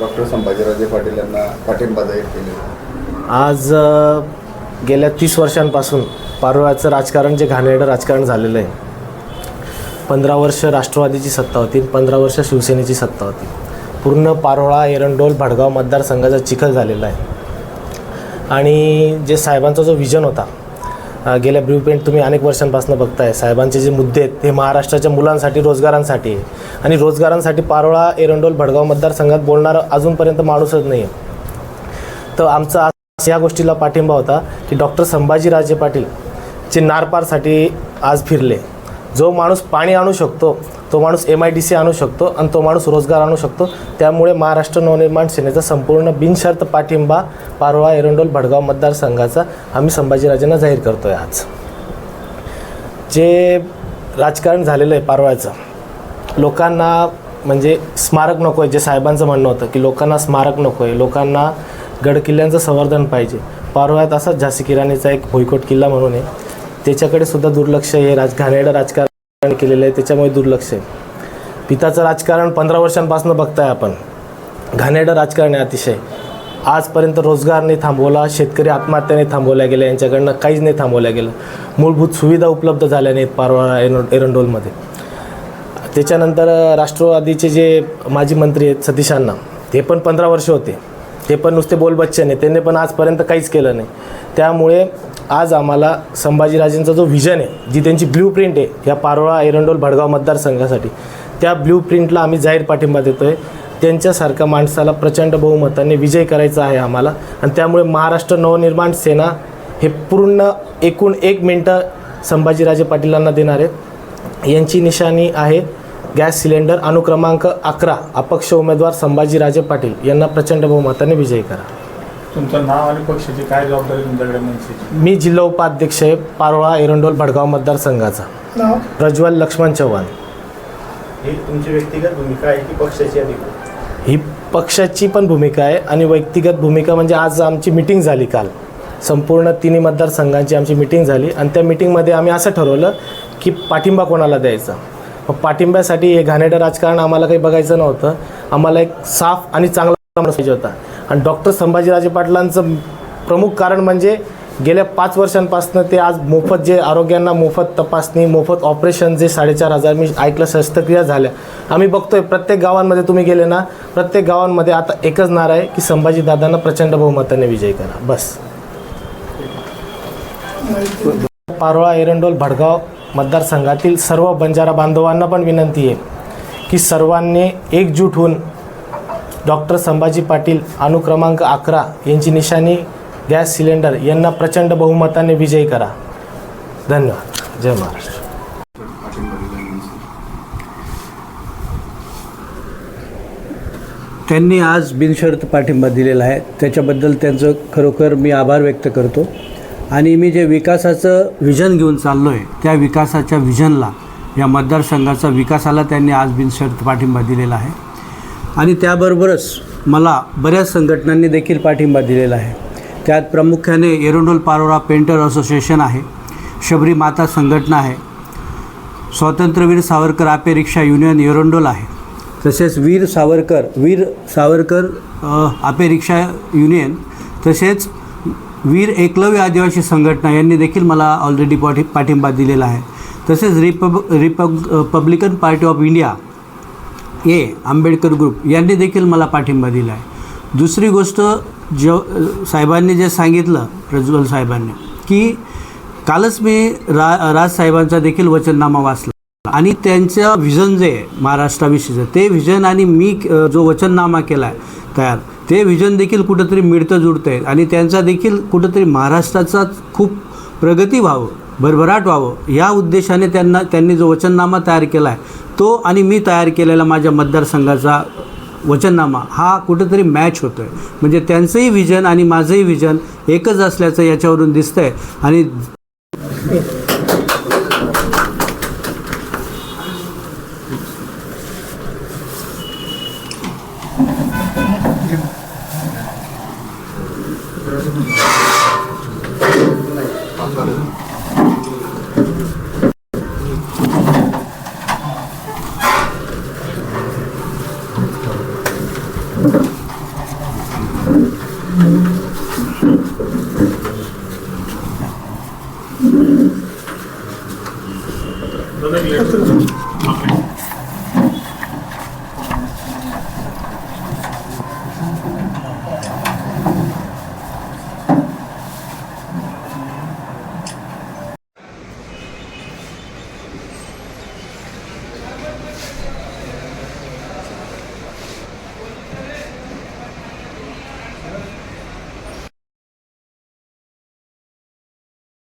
Doctor Sambhajiraje Patil यांना पाठिंबा जाहीर केलेला आज गेल्या तीस वर्षांपासून पारोळ्याचं राजकारण जे घाणेरडं राजकारण झालेलं आहे पंधरा वर्ष राष्ट्रवादीची सत्ता होती पंधरा वर्ष शिवसेनेची सत्ता होती. पूर्ण पारोळा एरंडोल भडगाव मतदारसंघाचा चिखल झालेला आहे. आणि जे साहेबांचा जो विजन होता गेल्या ब्ल्यूप्रिंट तुम्ही अनेक वर्षांपासून बघताय. साहेबांचे जे मुद्दे आहेत ते महाराष्ट्राच्या मुलांसाठी रोजगारांसाठी. आहे आणि रोजगारांसाठी पारोळा एरंडोल भडगाव मतदारसंघात बोलणारा अजूनपर्यंत माणूसच नाही आहे तर आमचा आज या गोष्टीला पाठिंबा होता की डॉक्टर संभाजीराजे पाटील जे नारपारसाठी आज फिरले. जो माणूस पाणी आणू शकतो तो माणूस एम आय डी सी आणू शकतो आणि तो माणूस रोजगार आणू शकतो. त्यामुळे महाराष्ट्र नवनिर्माण सेनेचा संपूर्ण बिनशर्त पाठिंबा पारोळा एरंडोल भडगाव मतदारसंघाचा आम्ही संभाजीराजेंना जाहीर करतो आहे आज. जे राजकारण झालेलं आहे पारोळ्याचं लोकांना म्हणजे स्मारक नको आहे जे साहेबांचं म्हणणं होतं की लोकांना स्मारक नको आहे लोकांना गडकिल्ल्यांचं संवर्धन पाहिजे. पारोळ्यात असाच झाशी किराणीचा एक भुईकोट किल्ला म्हणून आहे. त्याच्याकडे सुद्धा दुर्लक्ष हे राज घाणेरडं राजकारण केलेलं आहे त्याच्यामुळे दुर्लक्ष आहे. पिताचं राजकारण पंधरा वर्षांपासून बघताय आपण. घाणेरडं राजकारण आहे अतिशय. आजपर्यंत रोजगार नाही थांबवला शेतकरी आत्महत्याने थांबवल्या गेल्या यांच्याकडनं काहीच नाही थांबवल्या गेलं. मूलभूत सुविधा उपलब्ध झाल्या नाहीत पारवा एरो एरंडोलमध्ये. त्याच्यानंतर राष्ट्रवादीचे जे माजी मंत्री आहेत सतीश अण्णा ते पण पंधरा वर्ष होते. ते पण नुसते बोलबच्चे नाही त्यांनी पण आजपर्यंत काहीच केलं नाही. त्यामुळे आज आम्हाला संभाजीराजेंचा जो व्हिजन आहे जी त्यांची ब्ल्यू प्रिंट आहे या पारोळा एरंडोल भडगाव मतदारसंघासाठी त्या ब्ल्यू प्रिंटला आम्ही जाहीर पाठिंबा देतो आहे त्यांच्यासारख्या माणसाला प्रचंड बहुमताने विजय करायचा आहे आम्हाला. आणि त्यामुळे महाराष्ट्र नवनिर्माण सेना हे पूर्ण एकूण एक मिनटं संभाजीराजे पाटीलांना देणार आहे यांची निशाणी आहे गॅस सिलेंडर अनुक्रमांक अकरा अपक्ष उमेदवार संभाजीराजे पाटील. यांना प्रचंड बहुमताने विजयी करा. तुमचं नाव आणि पक्षाची काय जबाबदारी तुमच्याकडे मनसेची? मी जिल्हा उपाध्यक्ष आहे पारोळा एरंडोल भडगाव मतदारसंघाचा. प्रज्वल लक्ष्मण चव्हाण. ही तुमची व्यक्तिगत भूमिका आहे की पक्षाची अधिक ही पक्षाची पण भूमिका आहे आणि व्यक्तिगत भूमिका म्हणजे आज आमची मिटिंग झाली काल. संपूर्ण तिन्ही मतदारसंघांची आमची मिटिंग झाली आणि त्या मिटिंगमध्ये आम्ही असं ठरवलं की पाठिंबा कोणाला द्यायचा. मग पाठिंब्यासाठी हे घाणेरडं राजकारण आम्हाला काही बघायचं नव्हतं. आम्हाला एक साफ आणि चांगला माणूस पाहिजे होता. आणि डॉक्टर संभाजीराजे पाटलांचं प्रमुख कारण म्हणजे गेल्या पाच वर्षांपासून ते आज मोफत जे आरोग्यांना मोफत तपासणी मोफत ऑपरेशन जे साडेचार हजार मी ऐकलं शस्त्रक्रिया झाल्या. आम्ही बघतोय प्रत्येक गावांमध्ये तुम्ही गेले ना प्रत्येक गावांमध्ये आता एकच नारा आहे की संभाजी दादांना प्रचंड बहुमताने विजय करा. बस. पारोळा एरंडोल भडगाव मतदारसंघातील सर्व बंजारा बांधवांना पण विनंती आहे की सर्वांनी एकजूट होऊन डॉक्टर संभाजी पाटील अनुक्रमांक अकरा यांची निशाणी गॅस सिलेंडर यांना प्रचंड बहुमताने विजयी करा. धन्यवाद. जय महाराष्ट्र. त्यांनी आज बिनशर्त पाठिंबा दिलेला आहे. त्याच्याबद्दल त्यांचं खरोखर मी आभार व्यक्त करतो. आणि मी जे विकासाचं विजन घेऊन चाललो आहे त्या विकासाच्या विजनला या मतदारसंघाचा विकासाला त्यांनी आज बिनशर्त पाठिंबा दिलेला आहे. आणि त्याबरोबरच मला बऱ्याच संघटनांनी देखील पाठिंबा दिलेला आहे. त्यात प्रामुख्याने एरोडोल पारोरा पेंटर असोसिएशन आहे शबरी माता संघटना आहे स्वातंत्र्यवीर Savarkar Ape rickshaw union Erandol आहे तसेच Veer Savarkar Veer Savarkar Ape rickshaw union तसेच वीर एकलव्य आदिवासी संघटना यांनी देखील मला ऑलरेडी पाठी पाठिंबा दिलेला आहे. तसेच रिपब Republican party of India A Ambedkar group यांनी देखील मला पाठिंबा दिला आहे दुसरी गोष्ट ज साहेबांनी जे सांगितलं प्रज्वल साहेबांनी की कालच मी रा राजसाहेबांचा देखील वचननामा वाचला. आणि त्यांचं व्हिजन जे आहे महाराष्ट्राविषयीचं ते व्हिजन आणि मी जो वचननामा केला आहे तयार ते व्हिजन देखील कुठंतरी मिळतं जुळतं आहे. आणि त्यांचा देखील कुठंतरी महाराष्ट्राचा खूप प्रगती व्हावं. भरभराट व्हावं. या उद्देशाने त्यांना त्यांनी जो वचननामा तयार केला आहे तो आणि मी तयार केलेला माझ्या मतदारसंघाचा वचननामा हा कुठेतरी मॅच होतो आहे म्हणजे त्यांचंही व्हिजन आणि माझंही व्हिजन एकच असल्याचं याच्यावरून दिसतंय. आणि